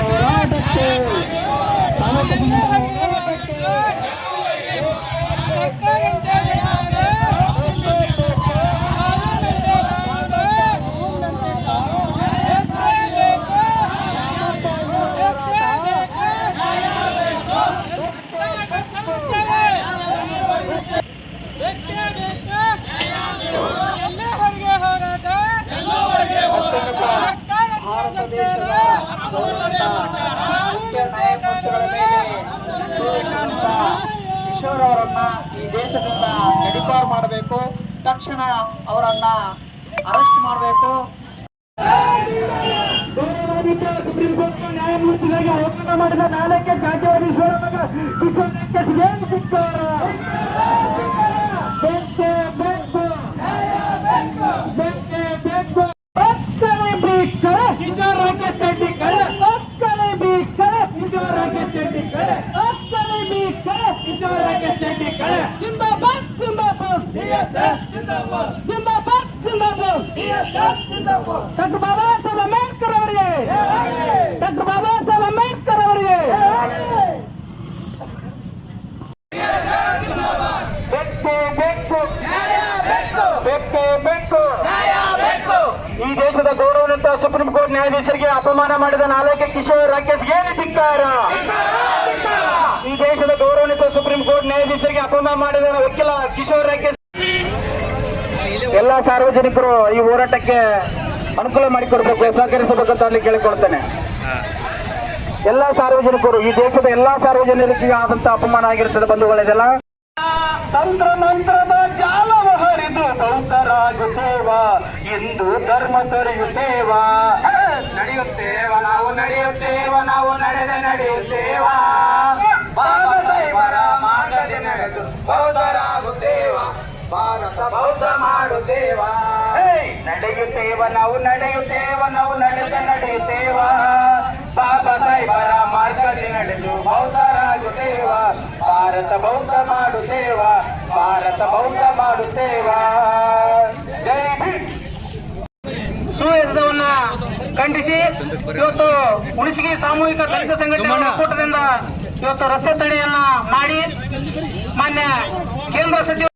ಹೋರಾಟಕ್ಕೆ ಸಾಮಾಜಿಕ ಹೋರಾಟಕ್ಕೆ ಭಾರತ ದೇಶದ ಗೌರವಂತ ಮೇಲೆ ಕಿಶೋರ್ ಅವರನ್ನ ಈ ದೇಶದಿಂದ ಗಡಿಪಾರು ಮಾಡಬೇಕು. ತಕ್ಷಣ ಅವರನ್ನ ಅರೆಸ್ಟ್ ಮಾಡಬೇಕು. ಸುಪ್ರೀಂ ಕೋರ್ಟ್ ನ್ಯಾಯಮೂರ್ತಿಗಳಿಗೆ ಒಪ್ಪಂದ ಮಾಡಿದ ನಾಲ್ಕೆ ರಾಜ್ಯವಾದೀಶ್ವರ ಮಗ ಕಿಶೋರ್ ಏನು ಸಿಕ್ಕಾರ ಕಿಶೋರ್ ಕಿಶೋರ್ ಶೆಟ್ಟಿ ಜಿಂದಾಬಾದ್ ಜಿಂದಾಬಾದ್. ಜಿಂದಾಬಾದ್. ಜಿಂದಾಬಾದ್ ಜಿಂದಾಬಾದ್. ಡಾಕ್ಟರ್ ಬಾಬಾ ಸಾಹೇಬ್ ಅಂಬೇಡ್ಕರ್ ಅವರಿಗೆ. ಡಾಕ್ಟರ್ ಬಾಬಾ ಸಾಹೇಬ್ ಅಂಬೇಡ್ಕರ್ ಅವರಿಗೆ. ಬೇಕು ಬೇಕು ಬೇಕು ಬೇಕು ಈ ದೇಶದ ಗೌರವನಂತ ಸುಪ್ರೀಂ ಕೋರ್ಟ್ ನ್ಯಾಯಾಧೀಶರಿಗೆ ಅಪಮಾನ ಮಾಡಿದ ನಾಲ್ಕೆ ಕಿಶೋರ್ ರಾಕೇಶ್ಗೆ ಏನು ಧಿಕ್ಕಾರ. ಕೋರ್ಟ್ ನ್ಯಾಯಾಧೀಶರಿಗೆ ಅಪಮಾನ ಮಾಡಿದ ವಕೀಲ ಕಿಶೋರ್ ರಾಕೇಶ್ ಎಲ್ಲ ಸಾರ್ವಜನಿಕರು ಈ ಹೋರಾಟಕ್ಕೆ ಅನುಕೂಲ ಮಾಡಿಕೊಡ್ಬೇಕು ಸಹಕರಿಸಬೇಕಂತ ಅಲ್ಲಿ ಕೇಳಿಕೊಳ್ತೇನೆ. ಎಲ್ಲ ಸಾರ್ವಜನಿಕರು, ಈ ದೇಶದ ಎಲ್ಲಾ ಸಾರ್ವಜನಿಕರಿಗೆ ಆದಂತ ಅಪಮಾನ ಆಗಿರ್ತದೆ ಬಂಧುಗಳಿದೆಲ್ಲ ತಂತ್ರ ಮಂತ್ರದ ಜಾಲವ ಹರಿದು ಬೌದ್ಧರಾಗುತ್ತೇವ ಎಂದು ಧರ್ಮ ತೊರೆಯುತ್ತೇವ ನಡೆಯುತ್ತೇವ, ನಾವು ನಡೆಯುತ್ತೇವ, ನಾವು ನಡೆದ ನಡೆಯುತ್ತೇವ ಬಾಬಾಸಾಹೇಬರ ಮಾರ್ಗದೆ ನಡೆದು ಬೌದ್ಧರಾಗುತ್ತೇವ ಭಾರತ ಬೌದ್ಧ ಮಾಡುತ್ತೇವ ನಡೆಯುತ್ತೇವ ನಾವು ನಡೆಯುತ್ತೇವ ನಾವು ನಡೆದ ನಡೆಯುತ್ತೇವ. ಬಾಬಾ ಸಾಹೇಬರ ಮಾರ್ಗದಿ ನಡೆದು ಬೌದ್ಧರಾಗುತ್ತೇವ. ಭಾರತ ಬೌದ್ಧ ಮಾಡುತ್ತೇವ ಭಾರತ ಬೌದ್ಧ ಮಾಡುತ್ತೇವ. ಜೈ ಸುಯಜ್ಞವನ್ನ ಖಂಡಿಸಿ ಇವತ್ತು ಉಣಸಿಗೆ ಸಾಮೂಹಿಕ ದಲಿತ ಸಂಘಟನೆ ಒಕ್ಕೂಟದಿಂದ ಇವತ್ತು ರಸ್ತೆ ತಡೆಯನ್ನ ಮಾಡಿ ಮಾನ್ಯ ಕೇಂದ್ರ ಸಚಿವ